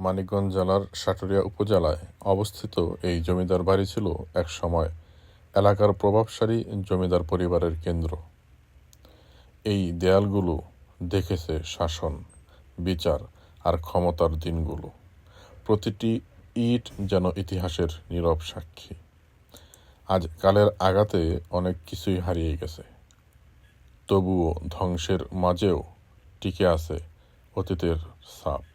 মানিকগঞ্জ জেলার সাটুরিয়া উপজেলায় অবস্থিত এই জমিদার বাড়ি ছিল এক সময় এলাকার প্রভাবশালী জমিদার পরিবারের কেন্দ্র। এই দেয়ালগুলো দেখেছে শাসন, বিচার আর ক্ষমতার দিনগুলো। প্রতিটি ইট যেন ইতিহাসের নীরব সাক্ষী। আজ কালের আঘাতে অনেক কিছুই হারিয়ে গেছে। তবুও ধ্বংসের মাঝেও টিকে আছে অতীতের ছাপ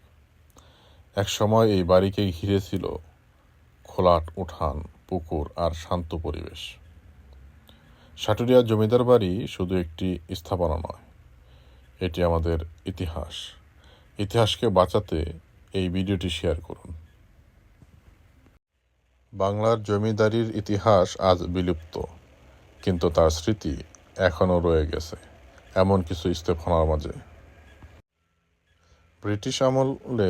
একসময় এই বাড়িকে ঘিরে ছিল খোলাট উঠান, পুকুর আর শান্ত পরিবেশ। সাটুরিয়া জমিদার বাড়ি শুধু একটি স্থাপনা নয়, এটি আমাদের ইতিহাস। ইতিহাসকে বাঁচাতে এই ভিডিওটি শেয়ার করুন। বাংলার জমিদারির ইতিহাস আজ বিলুপ্ত, কিন্তু তার স্মৃতি এখনও রয়ে গেছে, এমন কিছু স্থাপনার মাঝে। ব্রিটিশ আমলে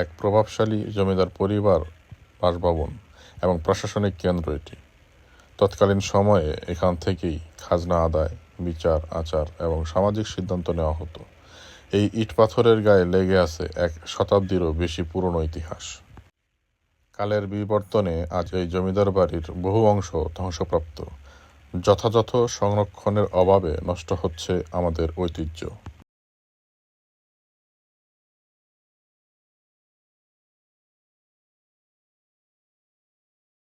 এক প্রভাবশালী জমিদার পরিবার, বাসভবন এবং প্রশাসনিক কেন্দ্র এটি। তৎকালীন সময়ে এখান থেকেই খাজনা আদায়, বিচার, আচার এবং সামাজিক সিদ্ধান্ত নেওয়া হতো। এই ইট পাথরের গায়ে লেগে আছে এক শতাব্দীরও বেশি পুরনো ইতিহাস। কালের বিবর্তনে আজ এই জমিদার বাড়ির বহু অংশ ধ্বংসপ্রাপ্ত। যথাযথ সংরক্ষণের অভাবে নষ্ট হচ্ছে আমাদের ঐতিহ্য।